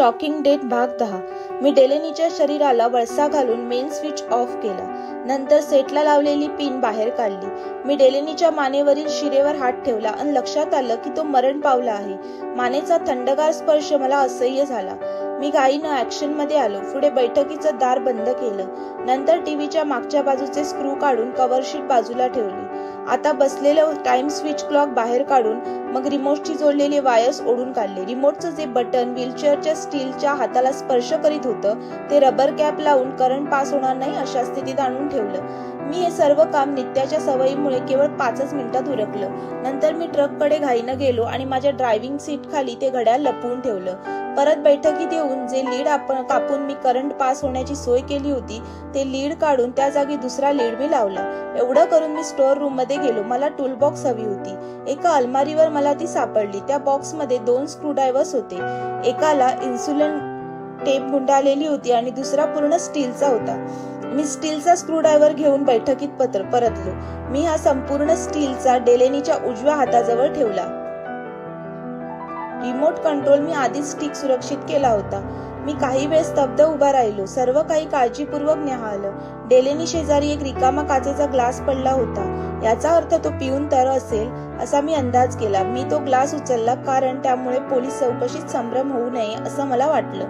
Shocking date भाग दहा. मी डेलेनीच्या शरीराला वळसा घालून मेन स्विच ऑफ केला. नंतर सेटला लावलेली पिन बाहेर काढली. मी डेलेनीच्या मानेवरील शिरेवर हात ठेवला आणि लक्षात आलं की तो मरण पावला आहे. मानेचा थंडगार स्पर्श मला असह्य झाला. मी घाईनं ऍक्शनमध्ये आलो. पुढे बैठकीचं दार बंद केलं. नंतर टीव्हीच्या मागच्या बाजूचे स्क्रू काढून कव्हरशीट बाजूला ठेवली. आता बसलेलं टाइम स्विच क्लॉक बाहेर काढून मग रिमोटची जोडलेली वायर्स ओढून काढले. रिमोटचं जे बटन व्हीलचेअरच्या स्टीलच्या हाताला स्पर्श करीत होतं ते रबर कॅप लावून करंट पास होणार नाही अशा स्थितीत आणून ठेवलं. मी हे सर्व काम नित्याच्या सवयीमुळे केवळ पाचच मिनिटात उरकलं. नंतर मी ट्रककडे घाईनं गेलो आणि माझ्या ड्रायव्हिंग सीट खाली ते घड्याळ लपवून ठेवलं. परत बैठकीत येऊन जे लीड आपण कापून मी करंट पास होण्याची सोय केली होती ते लीड काढून त्या जागी दुसरा लीड मी लावला. एवढं करून मी स्टोअर रूममध्ये गेलो. मला टूल बॉक्स हवी होती. एका अलमारीवर मला ती सापडली. त्या बॉक्समध्ये दोन स्क्रू ड्रायव्हर्स होते. एकाला इन्सुलन टेप गुंडाळलेली होती आणि दुसरा पूर्ण स्टीलचा होता. मी स्टीलचा स्क्रूड्रायव्हर घेऊन बैठकीत पत्र परतलो. मी हा संपूर्ण स्टीलचा डेलेनीच्या उजव्या हाताजवळ ठेवला. रिमोट कंट्रोल मी आधीच स्टिक सुरक्षित केला होता. मी काही वेळ स्तब्ध उभा राहिलो. सर्व काही काळजीपूर्वक न्याहाळलं डेलेनी शेजारी एक रिकामा काचेचा ग्लास पडला होता. याचा अर्थ तो पिऊन तर असेल असा मी अंदाज केला. मी तो ग्लास उचलला कारण त्यामुळे पोलीस चौकशीत संभ्रम होऊ नये असं मला वाटलं.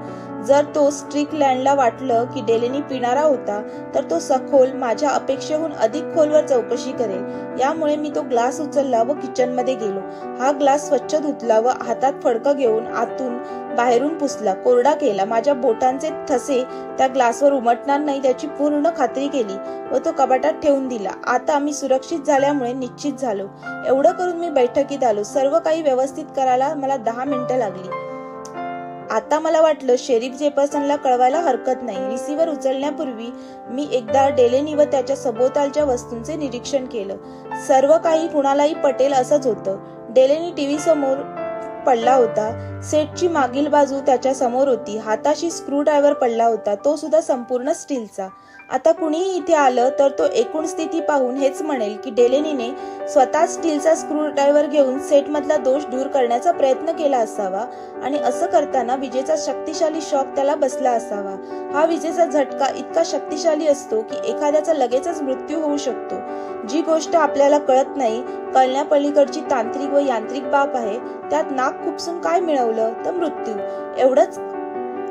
जर तो स्ट्रिक लँडला वाटलं की डेलेनी पिणारा होता तर तो सखोल माझ्या अपेक्षेहून अधिक खोलवर चौकशी करेल. यामुळे मी तो ग्लास उचलला व किचनमध्ये गेलो. हा ग्लास स्वच्छ धुतला व हातात फडकं घेऊन आतून बाहेरून पुसला. कोरडा केला. माझ्या बोटांचे ठसे त्या ग्लासवर उमटणार नाही त्याची पूर्ण खात्री केली व तो कपाटात ठेवून दिला. आता मी सुरक्षित झाल्यामुळे निश्चित झालो. एवढं करून मी बैठकीत आलो. सर्व काही व्यवस्थित करायला मला दहा मिनिटं लागली. आता मला वाटलं शेरीफ जेपर्सनला कळवायला हरकत नाही. रिसिव्हर उचलण्यापूर्वी मी एकदा डेलेनी व त्याच्या सभोवतालच्या वस्तूंचे निरीक्षण केलं. सर्व काही कुणालाही पटेल असंच होतं. डेलेनी टीव्ही समोर पडला होता. सेटची मागील बाजू त्याच्यासमोर होती. हाताशी स्क्रू ड्रायव्हर पडला होता. तो सुद्धा संपूर्ण स्टीलचा. आता कुणीही इथे आलं तर तो एकूण स्थिती पाहून हेच म्हणेल की डेलेनीने स्वतः स्टीलचा स्क्रू ड्रायव्हर घेऊन सेटमधला दोष दूर करण्याचा प्रयत्न केला असावा आणि असं करताना विजेचा शक्तिशाली शॉक त्याला बसला असावा. हा विजेचा झटका इतका शक्तिशाली असतो की एखाद्याचा लगेचच मृत्यू होऊ शकतो. जी गोष्ट आपल्याला कळत नाही कळण्यापलीकडची तांत्रिक व यांत्रिक बाब आहे त्यात नाक खुपसून काय मिळवलं तर मृत्यू? एवढंच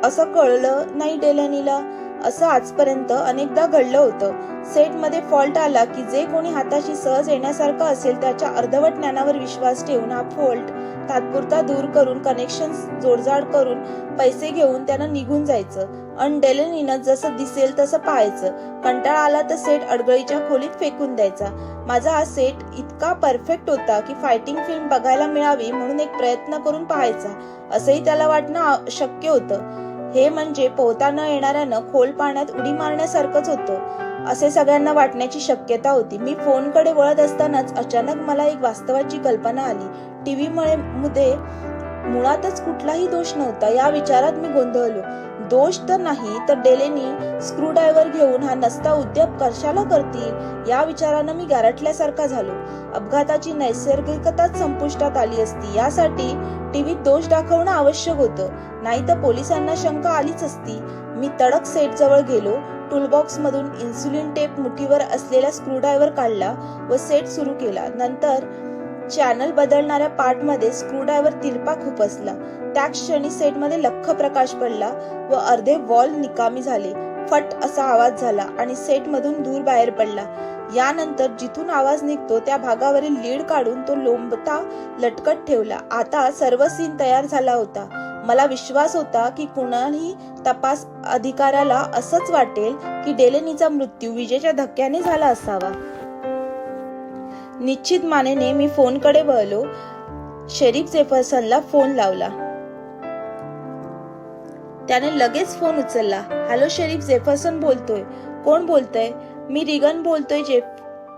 असं कळलं नाही डेलनीला. असं आजपर्यंत अनेकदा घडलं होतं. सेटमध्ये फॉल्ट आला की जे कोणी हाताशी सहज येण्यासारखं असेल त्याच्या अर्धवट ज्ञानावर विश्वास ठेवून हा फॉल्ट तात्पुरता दूर करून कनेक्शन जोडजाड करून पैसे घेऊन त्यानं निघून जायचं. अन डेलेनीनं जसं दिसेल तसं पाहायचं. कंटाळा आला तर सेट अडगळीच्या खोलीत फेकून द्यायचा. माझा हा सेट इतका परफेक्ट होता की फायटिंग फिल्म बघायला मिळावी म्हणून एक प्रयत्न करून पाहायचा. असंही त्याला वाटणं शक्य होतं. हे म्हणजे पोहता न येणाऱ्यानं खोल पाण्यात उडी मारण्यासारखंच होतं. असे सगळ्यांना वाटण्याची शक्यता होती. मी फोनकडे वळत असतानाच अचानक मला एक वास्तवाची कल्पना आली. टीव्हीमुळे मुळे मुळातच कुठलाही दोष नव्हता. या विचारात मी गोंधळलो. दोष तर नाही तर डेलेनी स्क्रूड्रायव्हर घेऊन हा नसता उद्योग कशाला करतील? या विचारानं मी गारटल्यासारखा झालो. अपघाताची नैसर्गिकताच संपुष्टात आली असती. यासाठी टीव्हीत दोष दाखवणं आवश्यक होतं. नाही तर पोलिसांना शंका आलीच असती. मी तडक सेट जवळ गेलो. टूलबॉक्स मधून इन्सुलिन टेप मुठीवर असलेला स्क्रूड्रायव्हर काढला व सेट सुरू केला. नंतर चॅनल बदलणाऱ्या पार्टमध्ये स्क्रूड्रायव्हर तिरपा खुपसला त्या क्षणी सेटमध्ये लख्ख प्रकाश पडला व अर्धे वॉल निकामी झाले. फट असा आवाज झाला आणि सेट मधून दूर बाहेर पडला. यानंतर जिथून आवाज निघतो त्या भागावरील लीड काढून तो लोंबता लटकत ठेवला. आता सर्व सीन तयार झाला होता. मला विश्वास होता की कुणाही तपास अधिकाऱ्याला असंच वाटेल की डेलेनीचा मृत्यू विजेच्या धक्क्याने झाला असावा. निश्चित मानेने मी फोनकडे वळलो. शेरीफ जेफरसनला फोन लावला. त्याने लगेच फोन उचलला. हॅलो शेरीफ जेफरसन बोलतोय. कोण बोलतोय? मी रिगन बोलतोय जेफ.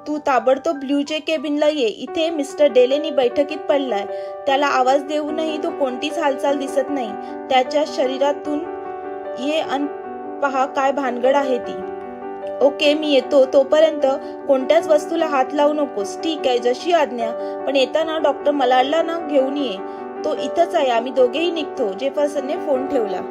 तू ताबडतोब ब्ल्यूचे केबिनला ये. इथे मिस्टर डेलेनी बैठकीत पडलाय. त्याला आवाज देऊनही तो कोणतीच हालचाल दिसत नाही. त्याच्या शरीरातून ये अन पहा काय भानगड आहे ती. ओके मी येतो. तोपर्यंत कोणत्याच वस्तूला हात लावू नकोस. ठीक आहे जशी आज्ञा. पण येताना डॉक्टर मलाडला ना घेऊन ये. तो इथंच आहे. आम्ही दोघेही निघतो. जेफरसनने फोन ठेवला.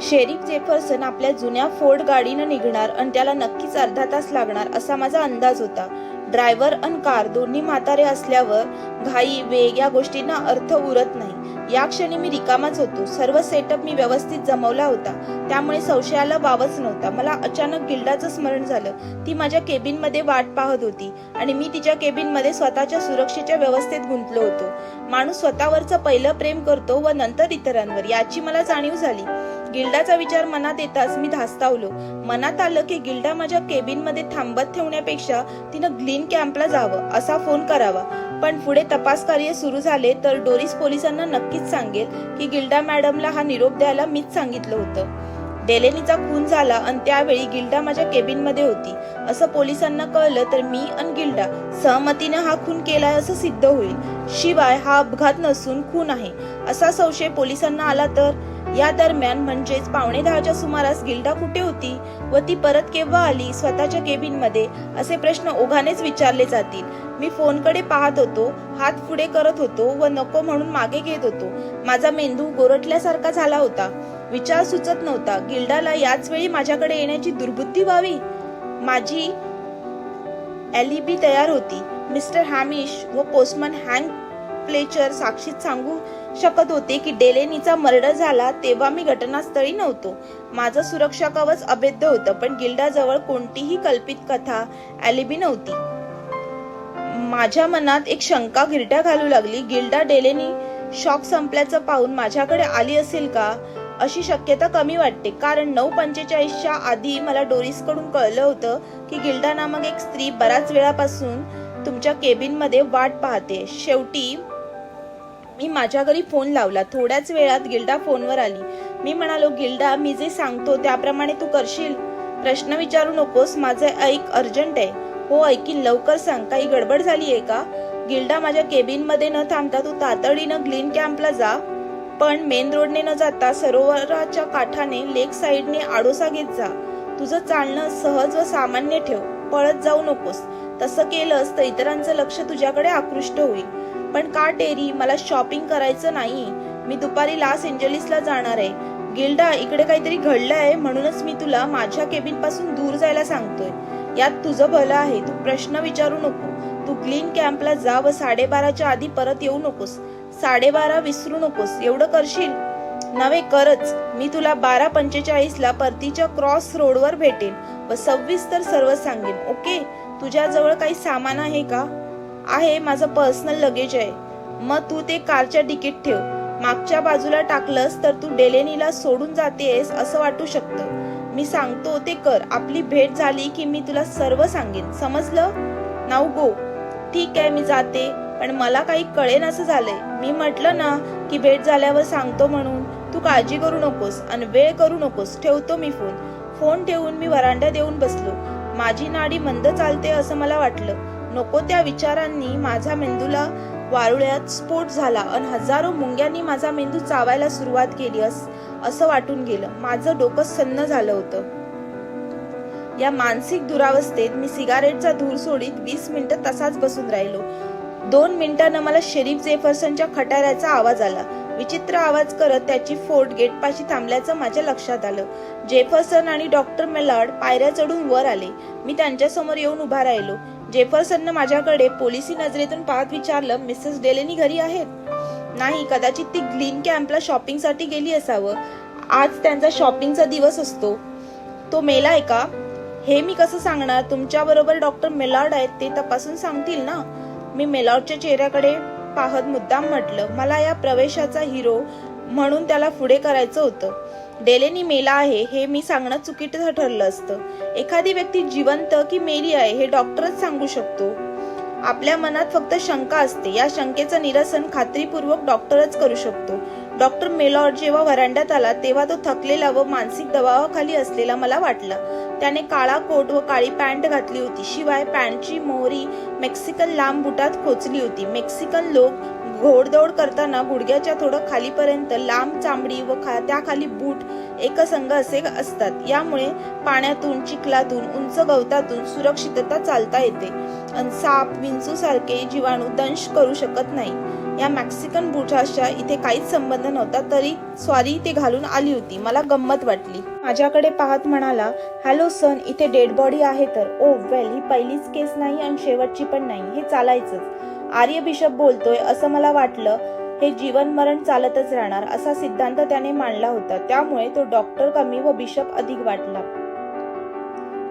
शेरीफ जेफरसन आपल्या जुन्या फोर्ड गाडीनं निघणार आणि त्याला नक्कीच अर्धा तास लागणार असा माझा अंदाज होता. ड्रायव्हर आणि कार दोन्ही म्हातारे असल्यावर घाई वेग या गोष्टींना अर्थ उरत नाही. या क्षणी मी रिकामाच होतो. सर्व सेटअप मी व्यवस्थित जमवला होता. त्यामुळे संशयाला वावच नव्हता. मला अचानक गिल्डाचं स्मरण झालं. ती माझ्या केबिनमध्ये वाट पाहत होती आणि मी तिच्या केबिनमध्ये स्वतःच्या सुरक्षेच्या व्यवस्थेत गुंतलो होतो. माणूस स्वतःवरचं पहिलं प्रेम करतो व नंतर इतरांवर. याची मला जाणीव झाली. गिल्डाचा विचार मनात येताच मी धास्तावलो. मनात आलं की गिल्डा माझ्या केबिनमध्ये थांबत ठेवण्यापेक्षा तिनं ग्लीन कॅम्पला जावं असा फोन करावा. पण पुढे तपास कार्य सुरू झाले तर डोरिस पोलिसांना नक्कीच सांगेल की गिल्डा मॅडमला हा निरोप द्यायला मीच सांगितलं होतं. डेलेनीचा खून झाला आणि त्यावेळी गिल्डा माझ्या केबिनमध्ये होती. असं पोलिसांना कळलं तर मी आणि गिल्डा सहमतीने हा खून केलाय असं सिद्ध होईल. शिवाय हा अपघात नसून खून आहे. असा संशय पोलिसांना आला तर? या दरम्यान म्हणजेच पावणे दहाच्या सुमारास गिल्डा कुठे होती व ती परत केव्हा आली स्वतःच्या केबिनमध्ये असे प्रश्न ओघानेच विचारले जातील. मी फोनकडे पाहत होतो हात पुढे करत होतो व नको म्हणून मागे घेत होतो. माझा मेंदू गोरटल्यासारखा झाला होता. विचार सुचत नव्हता. गिल्डाला याच वेळी माझ्याकडे येण्याची दुर्बुद्धी व्हावी? माझी एलिबी तयार होती. मिस्टर हॅमिश व पोस्टमन हँग प्लेचर साक्षीत सांगू शकत होते की डेलेनीचा मर्डर झाला तेव्हा मी घटनास्थळी नव्हतो. माझं सुरक्षा कवच अभेद्य होतं पण गिल्डाजवळ कोणतीही कल्पित कथा ॲलिबी नव्हती. माझ्या मनात एक शंका गिरट्या घालू लागली. गिल्डा डेलेनी शॉक संपल्याचं पाहून माझ्याकडे आली असेल का? अशी शक्यता कमी वाटते. कारण नऊ पंचेचाळीसच्या आधी मला डोरीसकडून कळलं होतं की गिल्डा नामक एक स्त्री बऱ्याच वेळापासून तुमच्या केबिनमध्ये वाट पाहते. शेवटी मी माझ्या घरी फोन लावला. थोड्याच वेळात गिल्डा फोनवर आली. मी म्हणालो गिल्डा मी जे सांगतो त्याप्रमाणे तू करशील? प्रश्न विचारू नकोस माझं ऐक अर्जंट आहे. हो ऐकीन. लवकर सांग. काही गडबड झाली आहे का? गिल्डा माझ्या केबिनमध्ये न थांबता तू तातडीनं ग्लीन कॅम्पला जा. पण मेन रोडने न जाता सरोवराच्या काठाने लेक साईडने आडोसा घेत जा. तुझं चालणं सहज व सामान्य ठेव. पळत जाऊ नकोस. तसं केलंस तर इतरांचं लक्ष तुझ्याकडे आकृष्ट होईल. पण का टेरी मला शॉपिंग करायचं नाही. मी दुपारी लॉस एंजलिसला जाणार आहे. गिल्डा इकडे काहीतरी घडलं आहे म्हणूनच मी तुला माझ्या केबिनपासून दूर जायला सांगतोय. यात तुझं भलं आहे. तू प्रश्न विचारू नको. तू क्लीन कॅम्पला जा व साडेबाराच्या आधी परत येऊ नकोस. साडेबारा विसरू नकोस. एवढं करशील? नव्हे करच. मी तुला बारा पंचेचाळीसला परतीच्या क्रॉस रोडवर भेटेन व सव्वीस तर सर्व सांगेन. ओके? तुझ्याजवळ काही सामान आहे का? आहे माझं पर्सनल लगेज आहे. मग तू ते कारच्या तिकीट ठेव. मागच्या बाजूला टाकलंस तर तू डेलेनीला सोडून जातेस असं वाटू शकतं. मी सांगतो ते कर. आपली भेट झाली की मी तुला सर्व सांगेन. समजलं? नाव गो ठीक आहे मी जाते. पण मला काही कळेन असं झालंय. मी म्हटलं ना की भेट झाल्यावर सांगतो म्हणून. तू काळजी करू नकोस आणि वेळ करू नकोस. ठेवतो मी फोन फोन ठेवून मी वरांड्यात येऊन बसलो. माझी नाडी मंद चालते असं मला वाटलं. नको त्या विचारांनी माझ्या मेंदूला वारुळ्यात स्फोट झाला आणि हजारो मुंग्यांनी माझा मेंदू चावायला सुरुवात केली अस असं वाटून गेलं. माझं डोकं सन्न झालं होतं. या मानसिक दुरावस्थेत मी सिगारेटचा धूर सोडीत वीस मिनिटं तसाच बसून राहिलो. दोन मिनिटांनं मला शेरीफ जेफरसनच्या खटाऱ्याचा आवाज आला. विचित्र आवाज करत त्याची फोर्ट गेटपाशी थांबल्याचं माझ्या लक्षात आलं. जेफरसन आणि डॉक्टर मेलार्ड पायऱ्या चढून वर आले. मी त्यांच्यासमोर येऊन उभा राहिलो. जेफरसननं माझ्याकडे पोलिसी नजरेतून पाहत विचारलं मिसेस डेलेनी घरी आहेत? नाही कदाचित ती ग्लीन कॅम्पला शॉपिंगसाठी गेली असावं. आज त्यांचा शॉपिंगचा दिवस असतो. तो मेलाय का? हे मी कसं सांगणार? तुमच्या बरोबर डॉक्टर मेलॉर्ड आहेत ते तपासून सांगतील ना. मी मेलॉर्डच्या चेहऱ्याकडे पाहत मुद्दाम म्हटलं मला या प्रवेशाचा हिरो म्हणून त्याला पुढे करायचं होतं. डेलेनी मेला आहे हे मी सांगणं चुकीचं ठरलं असतं. एखादी व्यक्ती जिवंत की मेली आहे हे डॉक्टरच सांगू शकतो. आपल्या मनात फक्त शंका असते. या शंकेचं निरसन खात्रीपूर्वक डॉक्टरच करू शकतो. डॉक्टर मेलॉर्ड जेव्हा व्हरांड्यात आला तेव्हा तो थकलेला व मानसिक दबावाखाली असलेला मला वाटला. त्याने काळा कोट व काळी पॅन्ट घातली होती. शिवाय पॅन्टची मोहरी मेक्सिकन लांब बुटात खोचली होती. मेक्सिकन लोक घोडदौड करताना गुडघ्याच्या थोडं खालीपर्यंत लांब चांबडी व खा त्याखाली बूट एकसंग असे असतात. यामुळे पाण्यातून चिखलातून उंच गवतातून सुरक्षितता चालता येते. आणि साप विंचू सारखे जीवाणू दंश करू शकत नाही. या मॅक्सिकन बुटाशा इथे काहीच संबंध नव्हता तरी स्वारी ते घालून आली होती. मला गंमत वाटली. माझ्याकडे पाहत म्हणाला हॅलो सन इथे डेड बॉडी आहे तर. ओ वेल ही पहिलीच केस नाही आणि शेवटची पण नाही हे चालायचंच. आर्य बिशप बोलतोय असं मला वाटलं. हे जीवन मरण चालतच राहणार असा सिद्धांत त्याने मांडला होता. त्यामुळे तो डॉक्टर कमी व बिशप अधिक वाटला.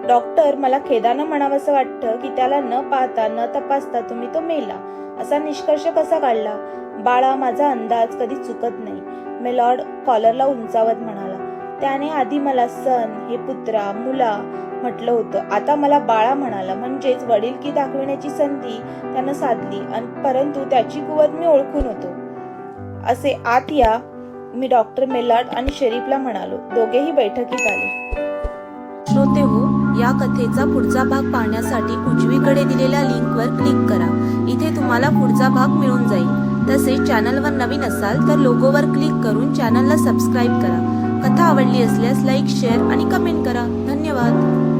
डॉक्टर मला खेदानं म्हणावंसं वाटतं की त्याला न पाहता न तपासता तुम्ही तो मेला. असा निष्कर्ष कसा काढला? बाळा माझा अंदाज कधी चुकत नाही मेलॉर्ड कॉलरला उंचावत म्हणाला. त्याने आधी मला सन हे पुत्रा मुला म्हटलं होतं. आता मला बाळा म्हणाला म्हणजेच वडील की दाखविण्याची संधी त्यानं साधली आणि परंतु त्याची कुवत मी ओळखून होतो. असे आत या मी डॉक्टर मेलार्ड आणि शरीफला म्हणालो. दोघेही बैठकीत आले. या कथेचा पुढचा भाग पाहण्यासाठी उजवीकडे दिलेल्या लिंकवर क्लिक करा. इथे तुम्हाला पुढचा भाग मिळून जाईल. तसेच चॅनलवर नवीन असाल तर लोगोवर क्लिक करून चॅनलला सबस्क्राईब करा. कथा आवडली असल्यास लाईक शेअर आणि कमेंट करा. धन्यवाद.